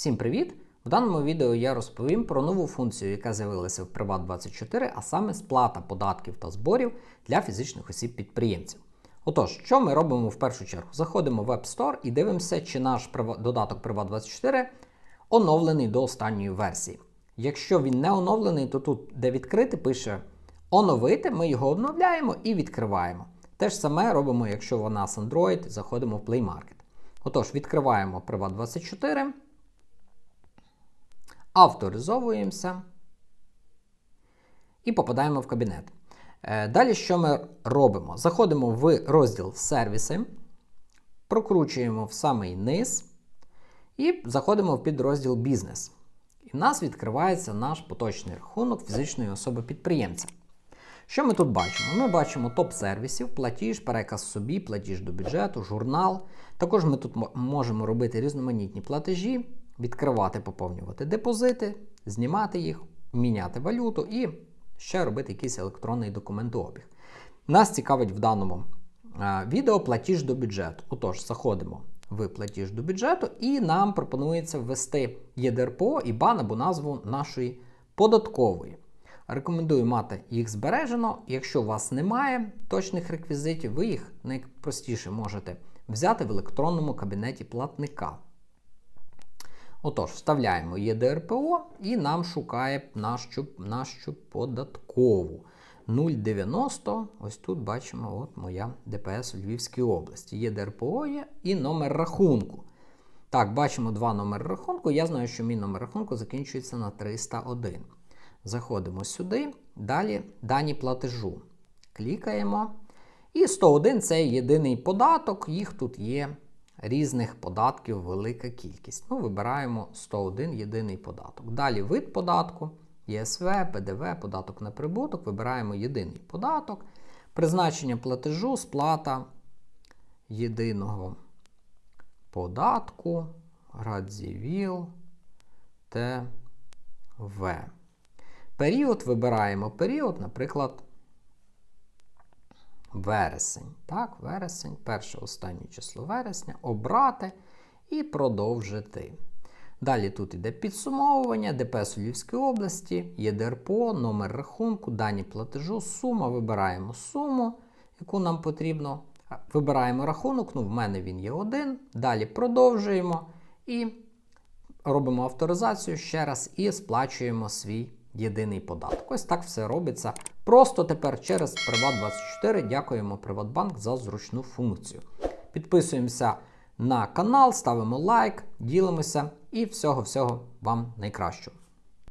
Всім привіт! В даному відео я розповім про нову функцію, яка з'явилася в Privat24, а саме сплата податків та зборів для фізичних осіб-підприємців. Отож, що ми робимо в першу чергу? Заходимо в App Store і дивимося, чи наш додаток Privat24 оновлений до останньої версії. Якщо він не оновлений, то тут, де відкрити, пише оновити, ми його обновляємо і відкриваємо. Те ж саме робимо, якщо у нас Android, заходимо в Play Market. Отож, відкриваємо Privat24, авторизовуємося і попадаємо в кабінет. Е, Далі що ми робимо? Заходимо в розділ сервіси, прокручуємо в самий низ і заходимо в підрозділ бізнес. І в нас відкривається наш поточний рахунок фізичної особи-підприємця. Що ми тут бачимо? Ми бачимо топ сервісів, платіж, переказ собі, платіж до бюджету, журнал. Також ми тут можемо робити різноманітні платежі, відкривати, поповнювати депозити, знімати їх, міняти валюту і ще робити якийсь електронний документообіг. Нас цікавить в даному е, відео платіж до бюджету. Отож, заходимо в платіж до бюджету, і нам пропонується ввести ЄДРПО і БАН або назву нашої податкової. Рекомендую мати їх збережено. Якщо у вас немає точних реквізитів, ви їх найпростіше можете взяти в електронному кабінеті платника. Отож, вставляємо ЄДРПО і нам шукає нашу, нашу податкову. 0,90. Ось тут бачимо от моя ДПС у Львівській області. ЄДРПО є і номер рахунку. Так, бачимо два номери рахунку. Я знаю, що мій номер рахунку закінчується на 301. Заходимо сюди. Далі дані платежу. Клікаємо. І 101 це єдиний податок. Їх тут є різних податків велика кількість. Ну, вибираємо 101 єдиний податок. Далі вид податку, ЄСВ, ПДВ, податок на прибуток. Вибираємо єдиний податок. Призначення платежу, сплата єдиного податку, Радзівіл, ТВ. Період вибираємо період, наприклад, вересень. Так, вересень, перше останнє число вересня, обрати і продовжити. Далі тут йде підсумовування, ДПС у Львівській області, ЄДРПО, номер рахунку, дані платежу, сума. Вибираємо суму, яку нам потрібно. Вибираємо рахунок, ну в мене він є один. Далі продовжуємо і робимо авторизацію ще раз і сплачуємо свій єдиний податок. Ось так все робиться. Просто тепер через Приват24 дякуємо Приватбанк за зручну функцію. Підписуємося на канал, ставимо лайк, ділимося і всього-всього вам найкращого.